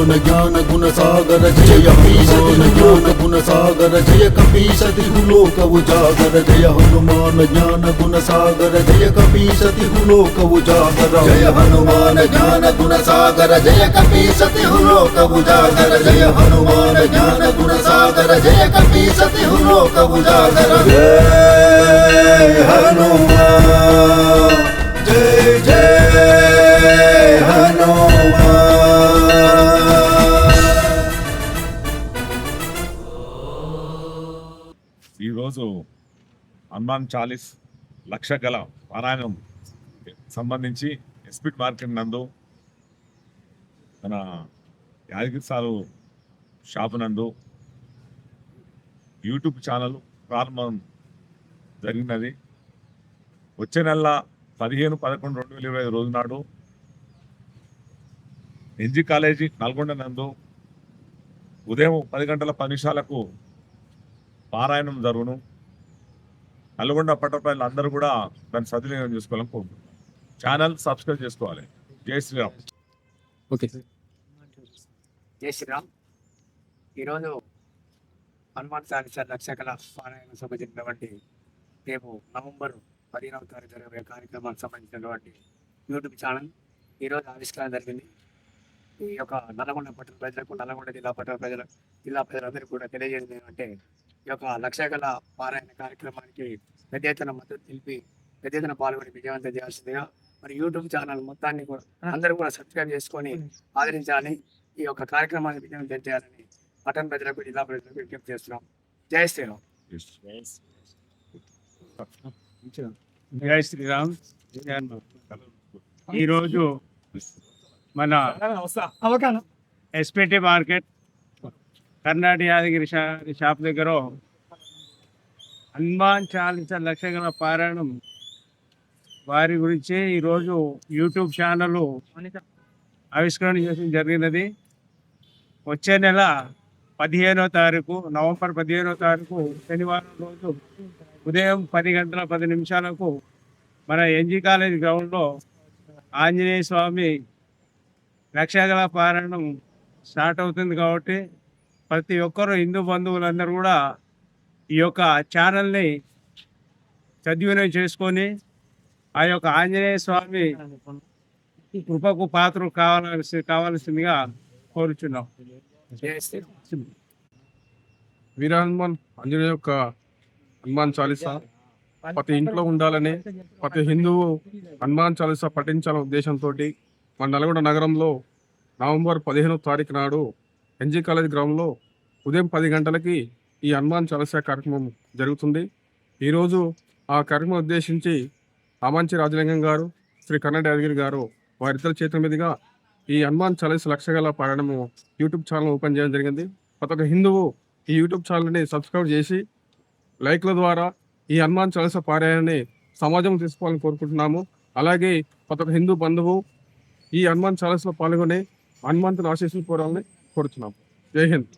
హనుమాన జ్ఞాన గుణ సాగర జయ హనుమాన జ్ఞాన గుణ సాగర జయ కపీసతి లోక ఉజాగర జయ హనుమాన జ్ఞాన గుణ సాగర జయ కపీసతి లోక ఉజాగర జయ హనుమాన జ్ఞాన గుణ సాగర జయ కపీసతి లోక ఉజాగర జయ హనుమాన జ్ఞాన గుణ సాగర జయ కపీసతి లోక ఉజాగర జయ హనుమాన్ ఈరోజు హనుమాన్ చాలీస్ లక్ష గల పారాయణం సంబంధించి ఎస్పిట్ మార్కెట్ నందు మన యాదగిరి సారు షాపు నందు యూట్యూబ్ ఛానల్ ప్రారంభం జరిగినది. వచ్చే నెల పదిహేను పదకొండు రెండు వేల ఇరవై ఐదు రోజు నాడు ఎన్జి కాలేజీ నల్గొండ నందు ఉదయం పది గంటల పది నిమిషాలకు పారాయణం జరుగును. నల్గొండ పట్ట ప్రజలు అందరూ కూడా దాన్ని సద్వినియోగం చేసుకోవాలని కోరుకుంటున్నాం. ఛానల్ సబ్స్క్రైబ్ చేసుకోవాలి. జై శ్రీరామ్. ఓకే. జై శ్రీరామ్. ఈరోజు హనుమాన్ చాలీసా లక్షకల పారాయణ సభ జరిగినటువంటి రేపు నవంబర్ పదిహేనవ తారీఖు జరిగే కార్యక్రమానికి సంబంధించినటువంటి యూట్యూబ్ ఛానల్. ఈరోజు ఆవిష్కరణ జరిగింది. ఈ యొక్క నల్లగొండ పట్టణ ప్రజలకు నల్లగొండ జిల్లా పట్టణ ప్రజల జిల్లా ప్రజలందరికీ కూడా తెలియజేయడం ఏంటంటే ఈ యొక్క లక్షకల పారాయణ కార్యక్రమానికి పెద్ద ఎత్తున మద్దతు తెలిపి పెద్ద ఎత్తున పాల్గొని విజయవంతం చేయాల్సిందిగా మరి యూట్యూబ్ ఛానల్ మొత్తాన్ని కూడా అందరూ కూడా సబ్స్క్రైబ్ చేసుకొని ఆదరించాలని ఈ యొక్క కార్యక్రమాన్ని విజయవంతం చేయాలని పట్టణ ప్రజలకు జిల్లా ప్రజలకు విజ్ఞప్తి చేస్తున్నాం. జై శ్రీరామ్. జై శ్రీరామ్. ఈరోజు మన ఎస్పీటీ మార్కెట్ కర్ణాటక యాదగిరి షా- షాప్ దగ్గర హనుమాన్ చాలీస లక్షగల పారాయణం. వారి గురించి ఈరోజు యూట్యూబ్ ఛానల్ ఆవిష్కరణ చేయడం జరిగినది. వచ్చే నెల పదిహేనో తారీఖు నవంబర్ పదిహేనో తారీఖు శనివారం రోజు ఉదయం పది గంటల పది నిమిషాలకు మన ఎన్జి కాలేజ్ గ్రౌండ్లో ఆంజనేయ స్వామి లక్షగల పారాయణం స్టార్ట్ అవుతుంది కాబట్టి ప్రతి ఒక్కరు హిందూ బంధువులందరూ కూడా ఈ యొక్క ఛానల్ని సద్వినియోగం చేసుకొని ఆ యొక్క ఆంజనేయ స్వామి కృపకు పాత్ర కావాల్సి కావాల్సిందిగా కోరుచున్నాం. వీర హనుమాన్ ఆంజనేయ యొక్క హనుమాన్ చాలీసా? ప్రతి ఇంట్లో ఉండాలని ప్రతి హిందువు హనుమాన్ చాలీసా పఠించాలనే ఉద్దేశంతో మన నల్గొండ నగరంలో నవంబర్ పదిహేనో తారీఖు నాడు ఎన్జీ కాలేజ్ గ్రౌండ్లో ఉదయం పది గంటలకి ఈ హనుమాన్ చలస కార్యక్రమం జరుగుతుంది. ఈరోజు ఆ కార్యక్రమం ఉద్దేశించి ఆమంచి రాజలింగం గారు శ్రీ కన్నడ యాదగిరి గారు వారిద్దరి చేతుల మీదుగా ఈ హనుమాన్ చాలీసా లక్షగల పాడడము యూట్యూబ్ ఛానల్ ఓపెన్ చేయడం జరిగింది. ప్రతి ఒక్క హిందువు ఈ యూట్యూబ్ ఛానల్ని సబ్స్క్రైబ్ చేసి లైక్ల ద్వారా ఈ హనుమాన్ చలస పారాయణని సమాజం తీసుకోవాలని కోరుకుంటున్నాము. అలాగే ప్రతి ఒక్క హిందూ బంధువు ఈ హనుమాన్ చాలీసాలో పాల్గొని హనుమంతుని ఆశీస్సులు కోరాలని కోరుతున్నాం జై హింద్.